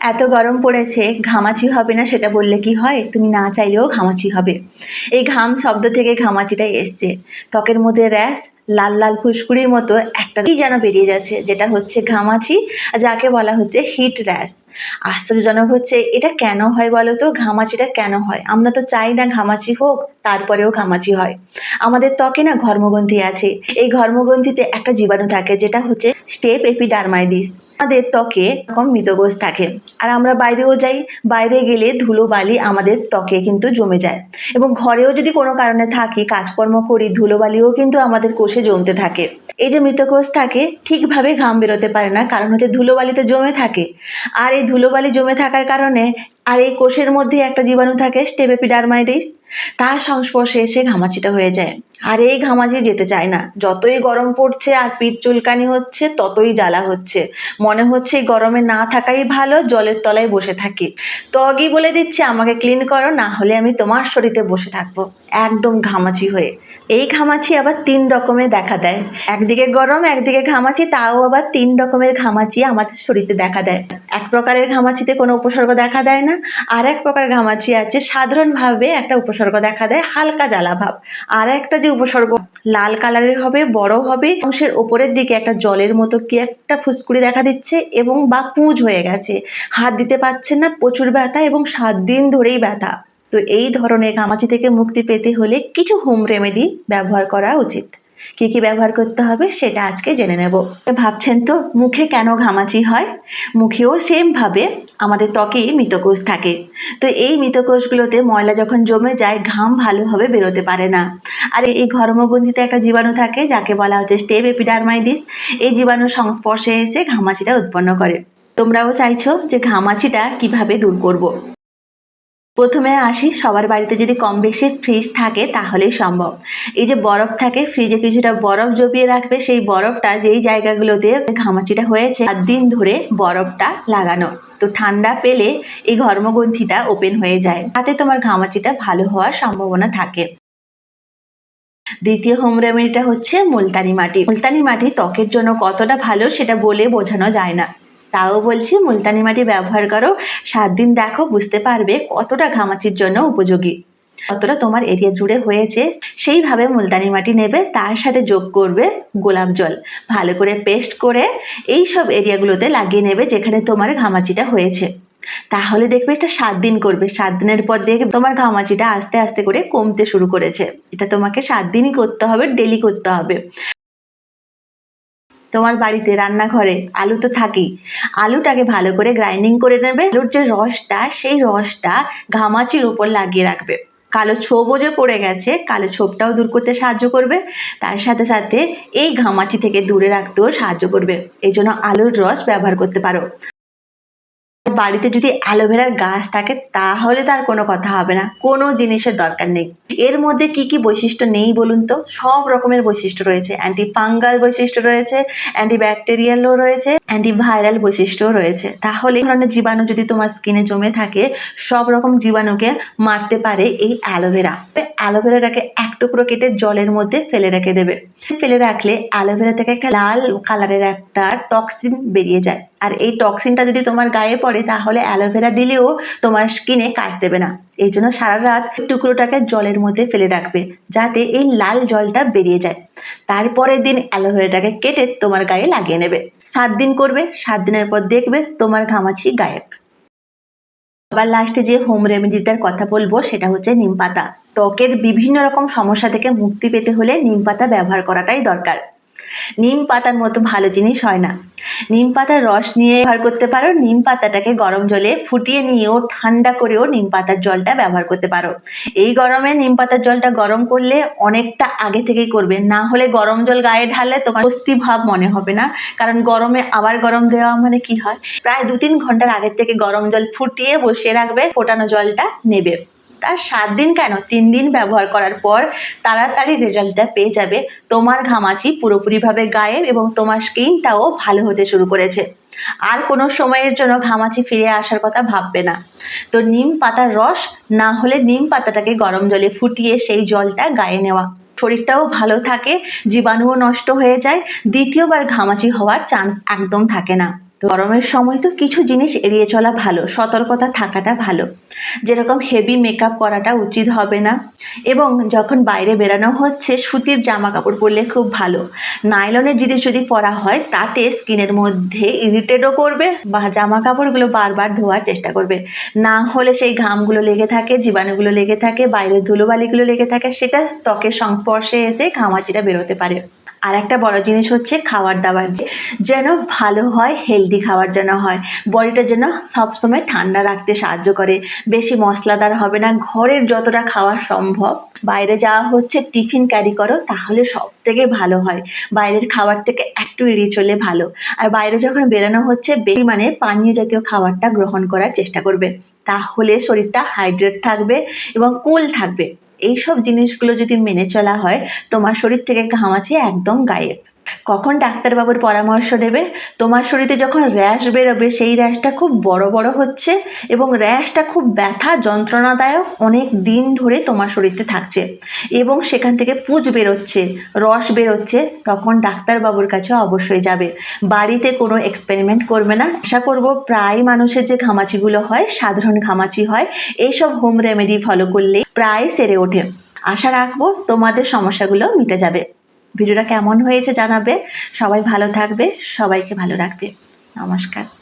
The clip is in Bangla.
এত গরম পড়েছে, ঘামাচি হবে না সেটা বললে কি হয়? তুমি না চাইলেও ঘামাচি হবে। এই ঘাম শব্দ থেকে ঘামাচিটা এসছে। ত্বকের মধ্যে র্যাশ, লাল লাল ফুসকুড়ির মতো একটা কি যেন বেরিয়ে যাচ্ছে, যেটা হচ্ছে ঘামাচি যাকে বলা হচ্ছে হিট র্যাশ আশ্চর্যজনক হচ্ছে, এটা কেন হয় বলো তো? ঘামাচিটা কেন হয়? আমরা তো চাই না ঘামাচি হোক, তারপরেও ঘামাচি হয়। আমাদের ত্বকে না ঘর্মগ্রন্থি আছে। এই ঘর্মগ্রন্থিতে একটা জীবাণু থাকে, যেটা হচ্ছে স্টেপ এপিডার্মাইডিস আমাদের ত্বকে এরকম মৃতকোষ থাকে। আর আমরা বাইরেও যাই, বাইরে গেলে ধুলো বালি আমাদের ত্বকে কিন্তু জমে যায়। এবং ঘরেও যদি কোনো কারণে থাকি, কাজকর্ম করি ধুলোবালিও কিন্তু আমাদের কোষে জমতে থাকে। এই যে মৃতকোষ থাকে, ঠিকভাবে ঘাম বেরোতে পারে না, কারণ হচ্ছে ধুলোবালিতে জমে থাকে। আর এই ধুলোবালি জমে থাকার কারণে আর এই কোষের মধ্যে একটা জীবাণু থাকে স্টেপেপিডার্মাইটিস তার সংস্পর্শে এসে ঘামাচিটা হয়ে যায়। আর এই ঘামাচি যেতে চায় না। যতই গরম পড়ছে আর পিঠ চুলকানি হচ্ছে, ততই জ্বালা হচ্ছে। মনে হচ্ছে গরমে না থাকাই ভালো, জলের তলায় বসে থাকি। ত্বকই বলে দিচ্ছে, আমাকে ক্লিন করো, না হলে আমি তোমার শরীরে বসে থাকব। একদম ঘামাচি হয়ে। এই ঘামাচি আবার তিন রকমের দেখা দেয়। একদিকে গরম, একদিকে ঘামাচি, তাও আবার তিন রকমের ঘামাচি আমাদের শরীরে দেখা দেয়। এক প্রকারের ঘামাচিতে কোনো উপসর্গ দেখা দেয় না। আর এক প্রকার ঘামাচি আছে সাধারণভাবে একটা উপসর্গ দেখা দেয় হালকা জ্বালা ভাব। আর একটা যে উপসর্গ, লাল কালারের হবে, বড় হবে, অংশের ওপরের দিকে একটা জলের মতো কি একটা ফুসকুড়ি দেখা দিচ্ছে এবং বা পুঁজ হয়ে গেছে। হাত দিতে পারছেন না, প্রচুর ব্যথা এবং সাত দিন ধরেই ব্যথা। তো এই ধরনের ঘামাচি থেকে মুক্তি পেতে হলে কিছু হোম রেমেডি ব্যবহার করা উচিত। কি কি ব্যবহার করতে হবে সেটা আজকে জেনে নেব। ভাবছেন তো, মুখে কেন ঘামাচি হয়? মুখেও সেমভাবে আমাদের ত্বকে মৃতকোষ থাকে। তো এই মৃতকোষগুলোতে ময়লা যখন জমে যায়, ঘাম ভালোভাবে বেরোতে পারে না। আর এই ঘর্মগ্রন্থিতে একটা জীবাণু থাকে, যাকে বলা হচ্ছে স্টেপ এপিডার্মাইটিস। এই জীবাণুর সংস্পর্শে এসে ঘামাচিটা উৎপন্ন করে। তোমরাও চাইছো যে ঘামাচিটা কীভাবে দূর করব। প্রথমে আসি, সবার বাড়িতে যদি কম বেশি ফ্রিজ থাকে তাহলেই সম্ভব। এই যে বরফ থাকে ফ্রিজে কিছুটা বরফ জমিয়ে রাখবে, সেই বরফটা যেই জায়গাগুলোতে ঘামাচিটা হয়েছে, সাত দিন ধরে বরফটা লাগানো। তো ঠান্ডা পেলে এই ঘর্মগ্রন্থিটা ওপেন হয়ে যায়। তাতে তোমার ঘামাচিটা ভালো হওয়ার সম্ভাবনা থাকে। দ্বিতীয় হোম রেমেডিটা হচ্ছে মুলতানি মাটি। মুলতানি মাটি ত্বকের জন্য কতটা ভালো সেটা বলে বোঝানো যায় না। তাও বলছি, মুলতানি মাটি ব্যবহার করো। সাত দিন দেখো, বুঝতে পারবে কতটা ঘামাচির জন্য উপযোগী। কতটা তোমার এরিয়া জুড়ে হয়েছে, সেইভাবে মুলতানি মাটি নেবে, তার সাথে যোগ করবে গোলাপ জল। ভালো করে পেস্ট করে এই সব এরিয়াগুলোতে লাগিয়ে নেবে যেখানে তোমার ঘামাচিটা হয়েছে। তাহলে দেখবে এটা সাত দিন করবে। সাত দিনের পর দেখবে তোমার ঘামাচিটা আস্তে আস্তে করে কমতে শুরু করেছে। এটা তোমাকে সাত দিনই করতে হবে ডেলি করতে হবে। তোমার বাড়িতে রান্নাঘরে আলু তো থাকেই। আলুটাকে ভালো করে গ্রাইন্ডিং করে নেবে। আলুর যে রসটা, সেই রসটা ঘামাচির উপর লাগিয়ে রাখবে। কালো ছোপও যে পড়ে গেছে, কালো ছোপটাও দূর করতে সাহায্য করবে। তার সাথে সাথে এই ঘামাচি থেকে দূরে রাখতেও সাহায্য করবে। এই জন্য আলুর রস ব্যবহার করতে পারো। বাড়িতে যদি অ্যালোভেরার গাছ থাকে, তাহলে তার কোনো কথা হবে না। কোনো জিনিসের দরকার নেই। এর মধ্যে কি কি বৈশিষ্ট্য নেই বলুন তো? সব রকমের বৈশিষ্ট্য রয়েছে। অ্যান্টি ফাঙ্গাল বৈশিষ্ট্য রয়েছে অ্যান্টি ব্যাকটেরিয়ালও রয়েছে অ্যান্টি ভাইরাল বৈশিষ্ট্যও রয়েছে। তাহলে এই ধরনের জীবাণু যদি তোমার স্কিনে জমে থাকে, সব রকম জীবাণুকে মারতে পারে এই অ্যালোভেরা অ্যালোভেরাটাকে এক টুকরো কেটে জলের মধ্যে ফেলে রেখে দেবে। ফেলে রাখলে অ্যালোভেরা থেকে একটা লাল কালারের একটা টক্সিন বেরিয়ে যায়। আর এই টক্সিনটা যদি তোমার গায়ে পড়ে, তাহলে অ্যালোভেরা দিলেও তোমার স্কিনে কাজ দেবে না। এই জন্য সারা রাত টুকরোটাকে জলের মধ্যে ফেলে রাখবে, যাতে এই লাল জলটা বেরিয়ে যায়। তারপরের দিন অ্যালোভেরাটাকে কেটে তোমার গায়ে লাগিয়ে নেবে। সাত দিন করবে, সাত দিনের পর দেখবে তোমার ঘামাচি গায়েব। আবার লাস্টে যে হোম রেমেডিটার কথা বলব, সেটা হচ্ছে নিম পাতা। ত্বকের বিভিন্ন রকম সমস্যা থেকে মুক্তি পেতে হলে নিম পাতা ব্যবহার করাটাই দরকার। নিম পাতার মতো ভালো জিনিস হয় না। নিম পাতার রস নিয়ে ব্যবহার করতে পারো, নিম পাতাটাকে গরম জলে ফুটিয়ে নিয়েও ঠান্ডা করেও নিম পাতার জলটা ব্যবহার করতে পারো। এই গরমে নিম পাতার জলটা গরম করলে অনেকটা আগে থেকেই করবে, না হলে গরম জল গায়ে ঢাললে তোমার স্বস্তি ভাব মনে হবে না। কারণ গরমে আবার গরম দেওয়া মানে কি হয়? প্রায় দু তিন ঘণ্টার আগের থেকে গরম জল ফুটিয়ে বসিয়ে রাখবে, ফোটানো জলটা নেবে। তার সাত দিন কেন? তিন দিন ব্যবহার করার পর তাড়াতাড়ি রেজাল্টটা পেয়ে যাবে। তোমার ঘামাচি পুরোপুরিভাবে গায়েব এবং তোমার স্কিনটাও ভালো হতে শুরু করেছে। আর কোনো সময়ের জন্য ঘামাচি ফিরে আসার কথা ভাববে না। তো নিম পাতার রস, না হলে নিম পাতাটাকে গরম জলে ফুটিয়ে সেই জলটা গায়ে নেওয়া। শরীরটাও ভালো থাকে, জীবাণুও নষ্ট হয়ে যায়, দ্বিতীয়বার ঘামাচি হওয়ার চান্স একদম থাকে না। গরমের সময় তো কিছু জিনিস এড়িয়ে চলা ভালো, সতর্কতা থাকাটা ভালো। যেরকম হেভি মেকআপ করাটা উচিত হবে না। এবং যখন বাইরে বেরানো হচ্ছে, সুতির জামা কাপড় পরলে খুব ভালো। নাইলনের জিনিস যদি পরা হয়, তাতে স্কিনের মধ্যে ইরিটেটও করবে বা জামা কাপড়গুলো বারবার ধোয়ার চেষ্টা করবে। না হলে সেই ঘামগুলো লেগে থাকে, জীবাণুগুলো লেগে থাকে, বাইরের ধুলোবালিগুলো লেগে থাকে, সেটা ত্বকের সংস্পর্শে এসে ঘামাচিটা বেরোতে পারে। আর একটা বড় জিনিস হচ্ছে খাবার দাবার, যে যেন ভালো হয় হেলদি খাবার যেন হয়। বডিটা যেন সবসময় ঠান্ডা রাখতে সাহায্য করে। বেশি মশলাদার হবে না, ঘরের যতটা খাওয়া সম্ভব। বাইরে যাওয়া হচ্ছে, টিফিন ক্যারি করো, তাহলে সব থেকে ভালো হয়। বাইরের খাবার থেকে একটু এড়িয়ে চলে ভালো। আর বাইরে যখন বেরোনো হচ্ছে, বেশি মানে পানীয় জাতীয় খাবারটা গ্রহণ করার চেষ্টা করবে। তাহলে শরীরটা হাইড্রেট থাকবে এবং কুল থাকবে। এইসব জিনিসগুলো যদি মেনে চলা হয় তোমার শরীর থেকে ঘাম আছে একদম গায়েব। কখন ডাক্তারবাবুর পরামর্শ দেবে? তোমার শরীরে যখন র্যাশ বেরোবে, সেই র্যাশটা খুব বড় বড় হচ্ছে এবং র্যাশটা খুব ব্যথা যন্ত্রণাদায়ক অনেক দিন ধরে তোমার শরীরে থাকছে এবং সেখান থেকে পুজ বেরোচ্ছে, রস বেরোচ্ছে, তখন ডাক্তারবাবুর কাছে অবশ্যই যাবে। বাড়িতে কোনো এক্সপেরিমেন্ট করবে না। আশা করব প্রায় মানুষের যে ঘামাচিগুলো হয়, সাধারণ ঘামাচি হয়, এইসব হোম রেমেডি ফলো করলে প্রায় সেরে ওঠে। আশা রাখব তোমাদের সমস্যাগুলো মিটে যাবে। ভিডিওটা কেমন হয়েছে জানাবে। সবাই ভালো থাকবে সবাইকে ভালো রাখবে। নমস্কার।